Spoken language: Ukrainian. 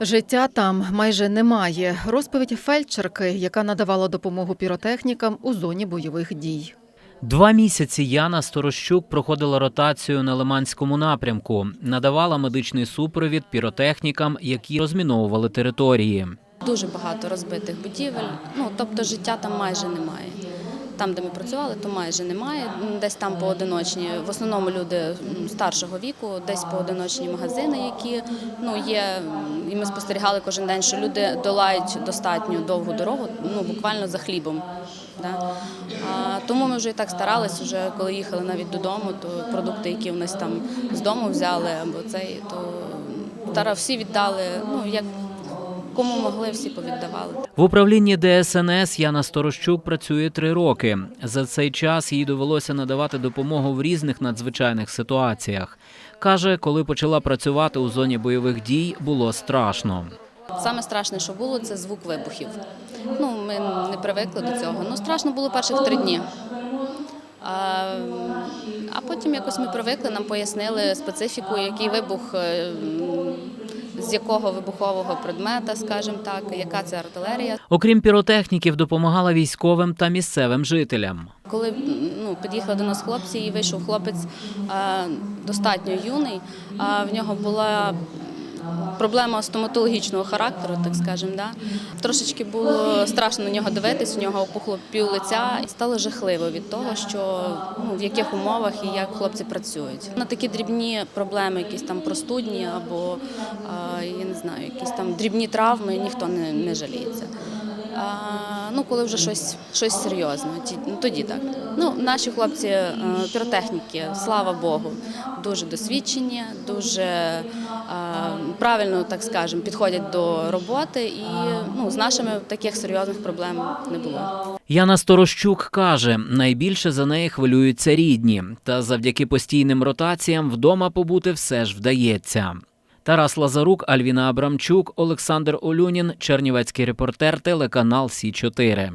Життя там майже немає. Розповідь фельдшерки, яка надавала допомогу піротехнікам у зоні бойових дій. Два місяці Яна Сторощук проходила ротацію на Лиманському напрямку, надавала медичний супровід піротехнікам, які розміновували території. Дуже багато розбитих будівель. Ну тобто життя там майже немає. Там, де ми працювали, то майже немає. Десь там поодиночні. В основному люди старшого віку, десь поодиночні магазини, які ну є. І ми спостерігали кожен день, що люди долають достатньо довгу дорогу, ну буквально за хлібом. Да? А, тому ми вже і так старались, вже коли їхали навіть додому, то продукти, які в нас там з дому взяли, або цей, то тара всі віддали. Ну як кому могли, всі повіддавали. В управлінні ДСНС Яна Сторощук працює три роки. За цей час їй довелося надавати допомогу в різних надзвичайних ситуаціях. Каже, коли почала працювати у зоні бойових дій, було страшно. Саме страшне, що було, це звук вибухів. Ну, ми не привикли до цього. Ну, страшно було перших три дні. А, а потім якось ми привикли, нам пояснили специфіку, який вибух, е, з якого вибухового предмета, скажімо так, яка це артилерія. Окрім піротехніків, допомагала військовим та місцевим жителям. Коли ну, під'їхали до нас хлопці, і вийшов хлопець а, достатньо юний, а в нього була проблема стоматологічного характеру, так скажемо. Да? Трошечки було страшно на нього дивитись, у нього опухло пів лиця. Стало жахливо від того, що ну, в яких умовах і як хлопці працюють. На такі дрібні проблеми, якісь там простудні або я не знаю, якісь там дрібні травми, ніхто не, не жаліється. А, ну, коли вже щось, щось серйозне, ну, тоді так. Ну, наші хлопці е, піротехніки, слава Богу, дуже досвідчені, дуже е, правильно, так скажемо, підходять до роботи, і ну, з нашими таких серйозних проблем не було. Яна Сторощук каже, найбільше за неї хвилюються рідні, та завдяки постійним ротаціям вдома побути все ж вдається. Тарас Лазарук, Альвіна Абрамчук, Олександр Олюнін, Чернівецький репортер, телеканал Сі 4